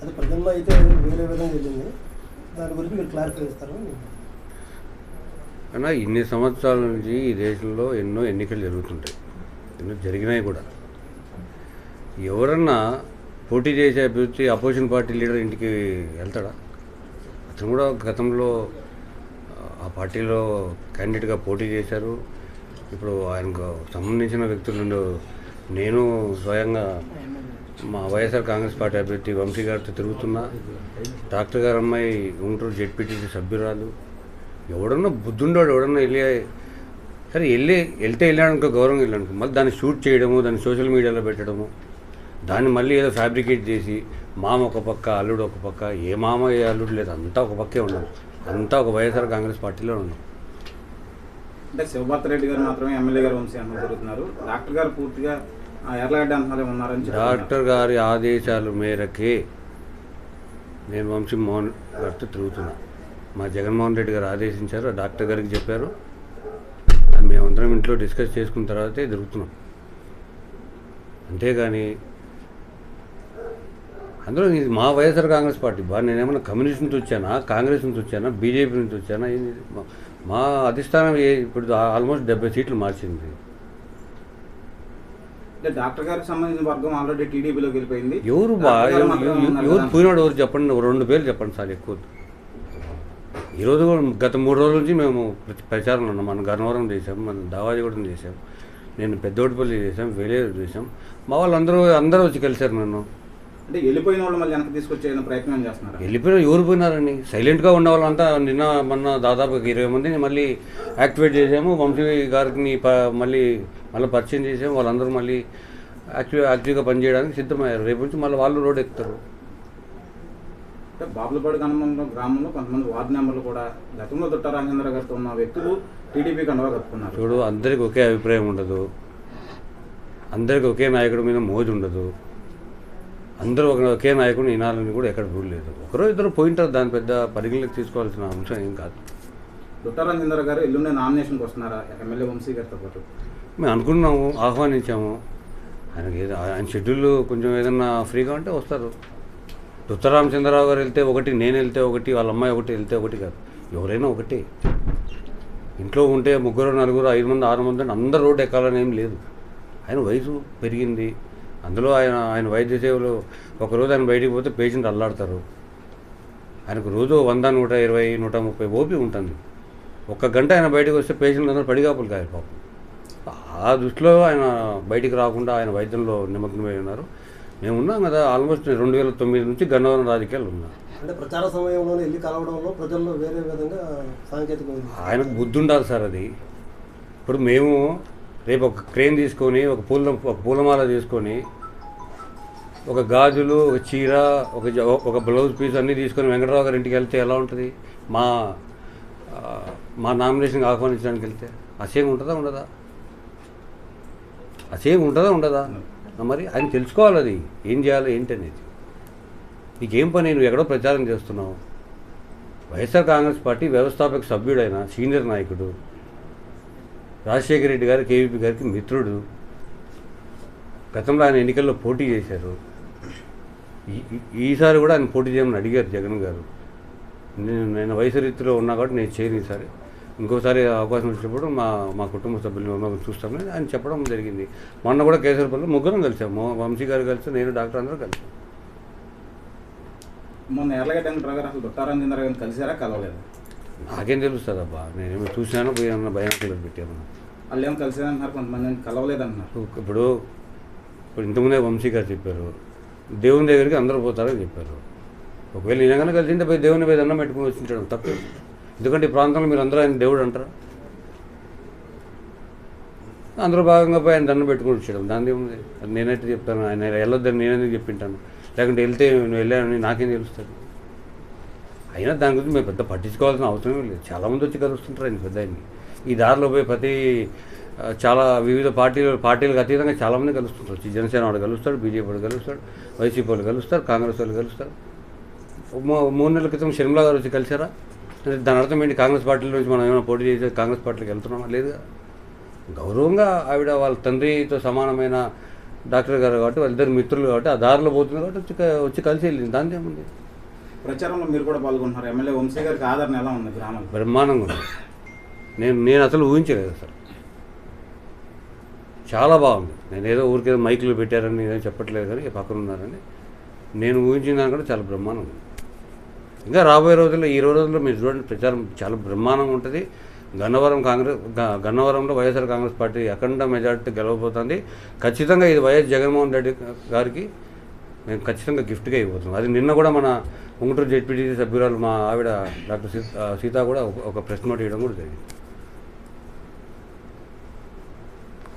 అది ప్రజల్లో అయితే వేరే విధంగా వెళ్ళింది. దాని గురించి మీరు క్లారిఫై ఇస్తారు అన్నా ఇన్ని సంవత్సరాల నుంచి ఈ దేశంలో ఎన్నో ఎన్నికలు జరుగుతుంటాయి. ఎన్నో జరిగినాయి కూడా. ఎవరన్నా పోటీ చేసే అభివృద్ధి అపోజిషన్ పార్టీ లీడర్ ఇంటికి వెళ్తాడా? అతను కూడా గతంలో ఆ పార్టీలో క్యాండిడేట్గా పోటీ చేశారు. ఇప్పుడు ఆయనకు సంబంధించిన వ్యక్తులు నేను స్వయంగా మా వైఎస్ఆర్ కాంగ్రెస్ పార్టీ అభ్యర్థి వంశీ గారితో తిరుగుతున్నా. డాక్టర్ గారు అమ్మాయి గుంటూరు జెడ్పీటీసీ సభ్యురాలు. ఎవడన్నా బుద్ధుండోడు ఎవడన్నా వెళ్ళే సరే వెళ్ళి వెళ్తే వెళ్ళాడనుకో గౌరవం వెళ్ళానుకో మళ్ళీ దాన్ని షూట్ చేయడము దాన్ని సోషల్ మీడియాలో పెట్టడము దాన్ని మళ్ళీ ఏదో ఫ్యాబ్రికేట్ చేసి మామ ఒక పక్క అల్లుడు ఒక పక్క ఏ మామ ఏ అల్లుడు లేదు. అంతా ఒక పక్కే ఉన్నాం. అంతా ఒక వైఎస్ఆర్ కాంగ్రెస్ పార్టీలో ఉన్నాం. అంటే శివభారత రెడ్డి గారు మాత్రమే ఎమ్మెల్యే గారు వంశీ అన్న జరుగుతున్నారు డాక్టర్ గారు పూర్తిగా డాక్టర్ గారి ఆదేశాల మేరకే నేను వంశీ మోహన్ గారితో తిరుగుతున్నా. మా జగన్మోహన్ రెడ్డి గారు ఆదేశించారు డాక్టర్ గారికి చెప్పారు. అది మేమందరం ఇంట్లో డిస్కస్ చేసుకున్న తర్వాతే తిరుగుతున్నాం. అంతేగాని అందులో ఇది మా వైఎస్ఆర్ కాంగ్రెస్ పార్టీ బా నేనేమన్నా కమ్యూనిస్ట్ నుంచి వచ్చానా కాంగ్రెస్ నుంచి వచ్చానా బీజేపీ నుంచి వచ్చానా మా- అధిష్టానం ఇప్పుడు ఆల్మోస్ట్ డెబ్బై సీట్లు మార్చింది. అంటే డాక్టర్ గారికి సంబంధించిన వర్గం ఆల్రెడీ టీడీపీలోకి వెళ్ళిపోయింది. ఎవరు ఎవరు-. పోయినాడు చెప్పండి రెండు పేర్లు చెప్పండి సార్ ఎక్కువ. ఈరోజు కూడా గత మూడు రోజుల నుంచి మేము ప్రచారంలో ఉన్నాం. మన గన్నవరం చేసాం మన దావాజీగూడెం చేసాం నేను పెద్దోటిపల్లి చేసాం వేలేరు చేసాం మా వాళ్ళందరూ అందరూ వచ్చి కలిశారు నన్ను. అంటే వెళ్ళిపోయిన వాళ్ళు మళ్ళీ వెనక్కి తీసుకొచ్చే ప్రయత్నం చేస్తున్నారు? వెళ్ళిపోయిన ఎవరు పోయినారండి? సైలెంట్గా ఉన్న వాళ్ళంతా నిన్న మొన్న దాదాపు ఇరవై మందిని మళ్ళీ యాక్టివేట్ చేసాము వంశీ గారికి ప- మళ్ళీ మళ్ళీ పరిచయం చేసాము వాళ్ళందరూ మళ్ళీ యాక్టివ్ యాక్టివ్గా పనిచేయడానికి సిద్ధమయ్యారు. రేపు నుంచి మళ్ళీ వాళ్ళు రోడ్ ఎక్కుతారు. అంటే బాబులపాడు గ్రామంలో గ్రామంలో కొంతమంది వార్డు మెంబర్లు కూడా గతంలో దుట్ట రాజేంద్ర గారితో ఉన్న వ్యక్తులు టీడీపీ కండవా కప్పుకున్నారు. చూడు అందరికి ఒకే అభిప్రాయం ఉండదు. అందరికి ఒకే నాయకుడి మీద మోజు ఉండదు. అందరూ ఒక ఒకే నాయకుడిని వినాలని కూడా ఎక్కడ రూల్ లేదు. ఒకరో ఇద్దరు పోయింటారు దాని పెద్ద పరిగణలోకి తీసుకోవాల్సిన అంశం ఏం కాదు. దుట్ట రాజేంద్ర గారు ఎల్లుండే నామినేషన్కి వస్తున్నారా? ఎమ్మెల్యే వంశీ గారితో పాటు. మేము అనుకున్నాము ఆహ్వానించాము. ఆయనకి ఏదో ఆయన షెడ్యూల్ కొంచెం ఏదన్నా ఫ్రీగా ఉంటే వస్తారు. దుత్తరామచంద్రరావు గారు వెళ్తే ఒకటి నేను వెళ్తే ఒకటి వాళ్ళ అమ్మాయి ఒకటి వెళ్తే ఒకటి కాదు. ఎవరైనా ఒకటే. ఇంట్లో ఉంటే ముగ్గురు నలుగురు ఐదు మంది ఆరు మంది అంటే అందరు రోడ్డు ఎక్కాలని ఏం లేదు. ఆయన వయసు పెరిగింది. అందులో ఆయన ఆయన వైద్య సేవలు ఒకరోజు ఆయన బయటికి పోతే పేషెంట్ అల్లాడతారు. ఆయనకు రోజు వంద నూట ఇరవై నూట ముప్పై ఓపి ఉంటుంది. ఒక్క గంట ఆయన బయటకు వస్తే పేషెంట్ అందరూ పడిగాపులు కాదు పాపం. ఆ దృష్టిలో ఆయన బయటికి రాకుండా ఆయన వైద్యంలో నిమగ్నమై ఉన్నారు. మేము ఉన్నాం కదా ఆల్మోస్ట్ రెండు వేల తొమ్మిది నుంచి గన్నవరం రాజకీయాలు ఉన్నాం. అంటే ప్రచార సమయంలో వెళ్ళి కలవడంలో ప్రజల్లో వేరే విధంగా సాంకేతికం ఆయనకు బుద్ధి ఉండాలి సార్ అది. ఇప్పుడు మేము రేపు ఒక క్రేన్ తీసుకొని ఒక పూల ఒక పూలమాల తీసుకొని ఒక గాజులు ఒక చీర ఒక ఒక బ్లౌజ్ పీస్ అన్నీ తీసుకొని వెంకటరావు గారి ఇంటికి వెళ్తే ఎలా ఉంటుంది? మా మా నామినేషన్కి ఆహ్వానించడానికి వెళ్తే అసేమ్ ఉంటుందా ఉండదా? అసేమ్ ఉంటుందా ఉండదా? మరి ఆయన తెలుసుకోవాలి అది. ఏం చేయాలి ఏంటి అనేది. నీకేం పని? నువ్వు ఎక్కడో ప్రచారం చేస్తున్నావు. వైఎస్ఆర్ కాంగ్రెస్ పార్టీ వ్యవస్థాపక సభ్యుడైన సీనియర్ నాయకుడు. రాజశేఖర రెడ్డి గారు కేవీపీ గారికి మిత్రుడు. గతంలో ఆయన ఎన్నికల్లో పోటీ చేశారు. ఈసారి కూడా ఆయన పోటీ చేయమని అడిగారు జగన్ గారు. నేను నేను వయసు రీతిలో ఉన్నా కాబట్టి నేను చేయను ఈసారి. ఇంకోసారి అవకాశం వచ్చినప్పుడు మా మా కుటుంబ సభ్యులు మేము చూస్తామని ఆయన చెప్పడం జరిగింది. మొన్న కూడా కేసరపల్లిలో ముగ్గురం కలిసాము వంశీ గారు కలిసి నేను డాక్టర్ అందరూ కలిసాం. మొన్న ఎర్లగడ్డ గారు అసలు గారిని కలిసారా కలవలేదు? నాకేం తెలుస్తుంది అబ్బా. నేనేమో చూశాను పోయాను భయానకులు పెట్టాను. వాళ్ళు ఏమో కలిసారంటున్నారు కొంతమంది కలవలేదు ఇప్పుడు ఇప్పుడు ఇంతకుముందే వంశీ గారు చెప్పారు. దేవుని దగ్గరికి అందరూ పోతారని చెప్పారు. ఒకవేళ నిజంగానే కలిసింటే పోయి దేవుని మీద అన్నం పెట్టుకుని వచ్చింటాడు తప్పే. ఎందుకంటే ఈ ప్రాంతంలో మీరు అందరూ ఆయన దేవుడు అంటారా? అందరూ భాగంగా పోయి ఆయన దండం పెట్టుకుని వచ్చాడు. దాని ఏముంది అది నేనైతే చెప్తాను. ఆయన వెళ్ళొద్దని నేనైతే చెప్పింటాను? లేకుంటే వెళ్తే నువ్వు వెళ్ళానని నాకేం తెలుస్తుంది? అయినా దాని గురించి మేము పెద్ద పట్టించుకోవాల్సిన అవసరం లేదు. చాలామంది వచ్చి కలుస్తుంటారు ఆయన పెద్ద ఆయన్ని. ఈ దారిలో పోయి ప్రతి చాలా వివిధ పార్టీలు పార్టీలకు అతీతంగా చాలామంది కలుస్తుంటారు. జనసేన వాడు కలుస్తాడు బీజేపీ వాడు కలుస్తాడు వైసీపీ వాళ్ళు కలుస్తారు కాంగ్రెస్ వాళ్ళు కలుస్తారు. మూడు నెలల క్రితం షర్మిలా గారు వచ్చి కలిసారా అంటే దాని అర్థం ఏంటి? కాంగ్రెస్ పార్టీల నుంచి మనం ఏమైనా పోటీ చేసి కాంగ్రెస్ పార్టీకి వెళ్తున్నామా? లేదు? గౌరవంగా ఆవిడ వాళ్ళ తండ్రితో సమానమైన డాక్టర్ గారు కాబట్టి వాళ్ళిద్దరు మిత్రులు కాబట్టి ఆ దారిలో పోతుంది కాబట్టి వచ్చి వచ్చి కలిసి వెళ్ళింది. దాని ఏముంది? ప్రచారంలో మీరు కూడా పాల్గొంటున్నారు. ఎమ్మెల్యే వంశీ గారికి ఆదరణ ఎలా ఉంది గ్రామంలో? బ్రహ్మాండంగా ఉంది. నేను నేను అసలు ఊహించలేదు అసలు. చాలా బాగుంది. నేను ఏదో ఊరికేదో మైకులు పెట్టారని ఏదో చెప్పట్లేదు కానీ పక్కన ఉన్నారని నేను ఊహించిన దానికంటే చాలా బ్రహ్మాండంగా ఉంది. ఇంకా రాబోయే రోజుల్లో ఈ రోజుల్లో మీరు చూడండి ప్రచారం చాలా బ్రహ్మాండంగా ఉంటుంది. గన్నవరం కాంగ్రెస్ గన్నవరంలో వైఎస్ఆర్ కాంగ్రెస్ పార్టీ అఖండ మెజార్టీ గెలవబోతుంది. ఖచ్చితంగా ఇది వైఎస్ జగన్మోహన్ రెడ్డి గారికి మేము ఖచ్చితంగా గిఫ్ట్గా ఇవ్వబోతున్నాం. అది నిన్న కూడా మన ఉంగుటూరు జెడ్పీటీసీ సభ్యురాలు మా ఆవిడ డాక్టర్ సీ- సీత కూడా ఒక- ఒక ప్రెస్ నోట్ ఇవ్వడం కూడా జరిగింది.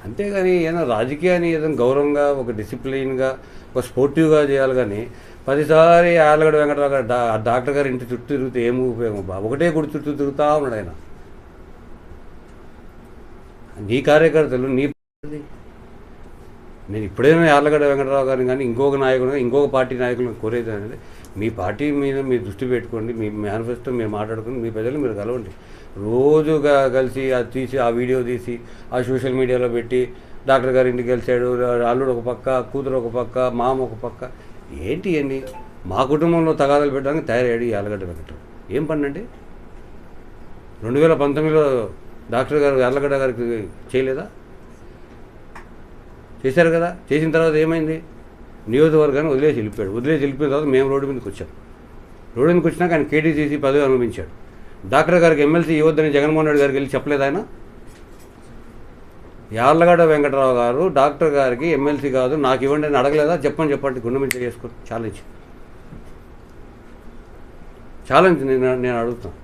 అంతేగాని ఏదైనా రాజకీయాన్ని ఏదైనా గౌరవంగా ఒక డిసిప్లిన్గా ఒక స్పోర్టివ్గా చేయాలి కానీ పదిసారి ఆలగడ వెంకటరావు గారు డా- డాక్టర్ గారు ఇంటి చుట్టూ తిరిగితే ఏం ఉపయోగం? బా ఒకటే గుడి చుట్టూ తిరుగుతూ ఉన్నాడు ఆయన. నీ కార్యకర్తలు నీ నేను ఇప్పుడైనా ఆలగడ వెంకటరావు గారిని కానీ ఇంకొక నాయకుడు ఇంకొక పార్టీ నాయకులను కోరేది అనేది మీ పార్టీ మీద మీరు దృష్టి పెట్టుకోండి మీ మేనిఫెస్టో మీరు మాట్లాడుకుని మీ ప్రజలు మీరు కలవండి. రోజుగా కలిసి అది తీసి ఆ వీడియో తీసి ఆ సోషల్ మీడియాలో పెట్టి డాక్టర్ గారి ఇంటికి గెలిచాడు అల్లుడు ఒక పక్క కూతురు ఒక పక్క మామ ఒక పక్క. ఏంటి ఇవన్నీ? మా కుటుంబంలో తగాదాలు పెట్టడానికి తయారయ్యాడు ఈ యార్లగడ్డ వెంకటరావు. ఏం పని అండి రెండు వేల పంతొమ్మిదిలో డాక్టర్ గారు యార్లగడ్డ గారికి చేయలేదా? చేశారు కదా? చేసిన తర్వాత ఏమైంది? నియోజకవర్గాన్ని వదిలేసి వెళ్ళిపోయాడు. వదిలేసి వెళ్ళిపోయిన తర్వాత మేము రోడ్డు మీదకి వచ్చాం. రోడ్డు మీదకి వచ్చినాక ఆయన కేటీసీసీ పదవి అనుభవించాడు. డాక్టర్ గారికి ఎమ్మెల్సీ ఇవ్వద్దని జగన్మోహన్ రెడ్డి గారికి వెళ్ళి చెప్పలేదు ఆయన. యార్లగడ్డ వెంకటరావు గారు డాక్టర్ గారికి ఎమ్మెల్సీ కాదు నాకు ఇవ్వండి అని అడగలేదా? చెప్పని చెప్పండి గుండె మీద ఛాలెంజ్ ఛాలెంజ్ నేను నేను అడుగుతాను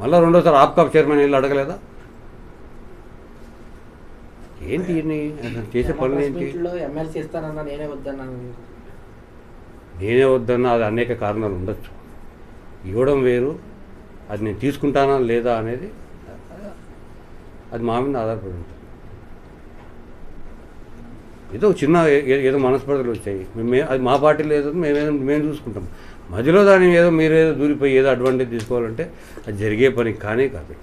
మళ్ళీ రెండోసారి ఆప్కాప్ చైర్మన్ వెళ్ళి అడగలేదా? ఏంటి అసలు చేసే పనులు ఏంటి? లో ఎమ్మెల్సీ ఇస్తానన్నా నేనే వద్దన్నాను నేనే వద్దన్నా అది అనేక కారణాలు ఉండొచ్చు. ఇవ్వడం వేరు అది నేను తీసుకుంటానా లేదా అనేది అది మా మీద ఆధారపడి ఉంటుంది. ఏదో చిన్న ఏదో మనస్పర్ధలు వచ్చాయి. మేము అది మా పార్టీలో ఏదో మేమేదో మేము చూసుకుంటాం. మధ్యలో దాన్ని ఏదో మీరు ఏదో దూరిపోయి ఏదో అడ్వాంటేజ్ తీసుకోవాలంటే అది జరిగే పని కానే కాదు.